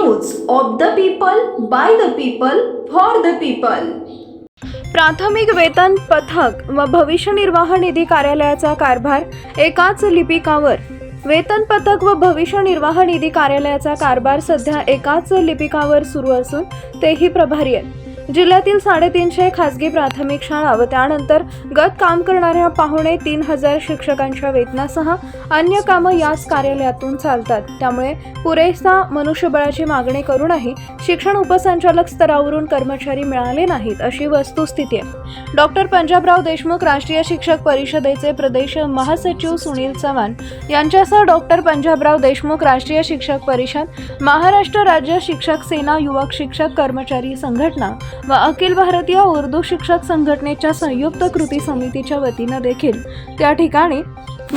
News of the people by the people for the people प्राथमिक वेतन पथक व भविष्य निर्वाह निधी कार्यालयाचा कारभार एकाच लिपिकावर. वेतन पथक व भविष्य निर्वाह निधी कार्यालयाचा कारभार सध्या एकाच लिपिकावर सुरू असून तेही प्रभारी आहेत. जिल्ह्यातील साडेतीनशे खासगी प्राथमिक शाळा व त्यानंतर गत काम करणाऱ्या पाहुणे तीन हजार शिक्षकांच्या वेतनासह अन्य कामं याच कार्यालयातून चालतात. त्यामुळे पुरेसा मनुष्यबळाची मागणी करूनही शिक्षण उपसंचालक स्तरावरून कर्मचारी मिळाले नाहीत अशी वस्तुस्थिती आहे. डॉक्टर पंजाबराव देशमुख राष्ट्रीय शिक्षक परिषदेचे प्रदेश महासचिव सुनील चव्हाण यांच्यासह डॉक्टर पंजाबराव देशमुख राष्ट्रीय शिक्षक परिषद महाराष्ट्र राज्य शिक्षक सेना युवक शिक्षक कर्मचारी संघटना व अखिल भारतीय उर्दू शिक्षक संघटनेच्या संयुक्त कृती समितीच्या वतीनं देखील त्या ठिकाणी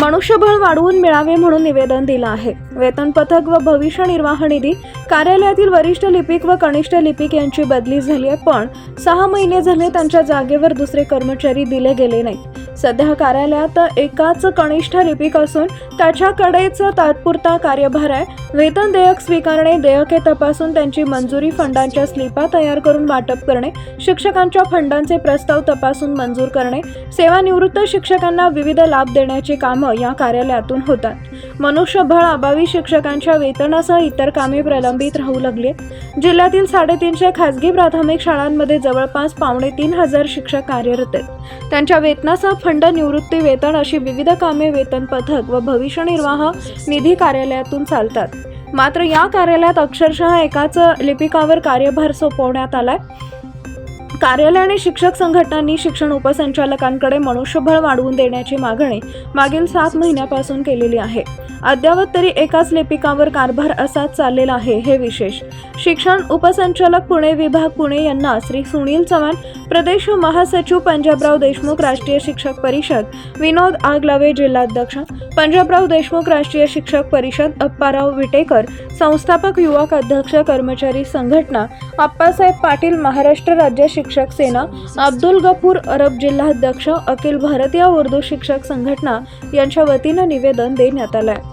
मनुष्यबळ वाढवून मिळावे म्हणून निवेदन दिलं आहे. वेतन पथक व भविष्य निर्वाह निधी कार्यालयातील वरिष्ठ लिपिक व कनिष्ठ लिपिक यांची बदली झाली आहे पण सहा महिने झाले त्यांच्या जागेवर दुसरे कर्मचारी दिले गेले नाहीत. सध्या कार्यालयात एकाच कनिष्ठ लिपिक असून त्याच्याकडेच तात्पुरता कार्यभार आहे. वेतन देयक स्वीकारणे देयके तपासून त्यांची मंजुरी फंडांच्या स्लिपा तयार करून वाटप करणे शिक्षकांच्या फंडांचे प्रस्ताव तपासून मंजूर करणे सेवानिवृत्त शिक्षकांना विविध लाभ देण्याची कामं या कार्यालयातून होतात. मनुष्यबळ अभावी शिक्षकांच्या वेतनासह इतर कामे प्रलंबित राहू लागली. जिल्ह्यातील साडेतीनशे खासगी प्राथमिक शाळांमध्ये जवळपास पावणे तीन हजार शिक्षक कार्यरत आहेत. त्यांच्या वेतनासह फंड निवृत्ती वेतन अशी विविध कामे वेतन पथक व भविष्य निर्वाह निधी कार्यालयातून चालतात. मात्र या कार्यालयात अक्षरशः एकाच लिपिकावर कार्यभार सोपवण्यात आलाय. आणि शिक्षक संघटनांनी शिक्षण उपसंचालकांकडे मनुष्यबळ वाढवून देण्याची मागणी मागील सात महिन्यापासून केलेली आहे. अद्यावत तरी एकाच लेपिकावर कारभार असा चाललेला आहे हे विशेष. शिक्षण उपसंचालक पुणे विभाग पुणे यांना श्री सुनील चव्हाण प्रदेश महासचिव पंजाबराव देशमुख राष्ट्रीय शिक्षक परिषद विनोद आगलावे जिल्हाध्यक्ष पंजाबराव देशमुख राष्ट्रीय शिक्षक परिषद अप्पाराव विटेकर संस्थापक युवक अध्यक्ष कर्मचारी संघटना आप्पासाहेब पाटील महाराष्ट्र राज्य शिक्षक सेना अब्दुल गफूर अरब जिल्हाध्यक्ष अखिल भारतीय उर्दू शिक्षक संघटना यांच्या वतीनं निवेदन देण्यात आलं आहे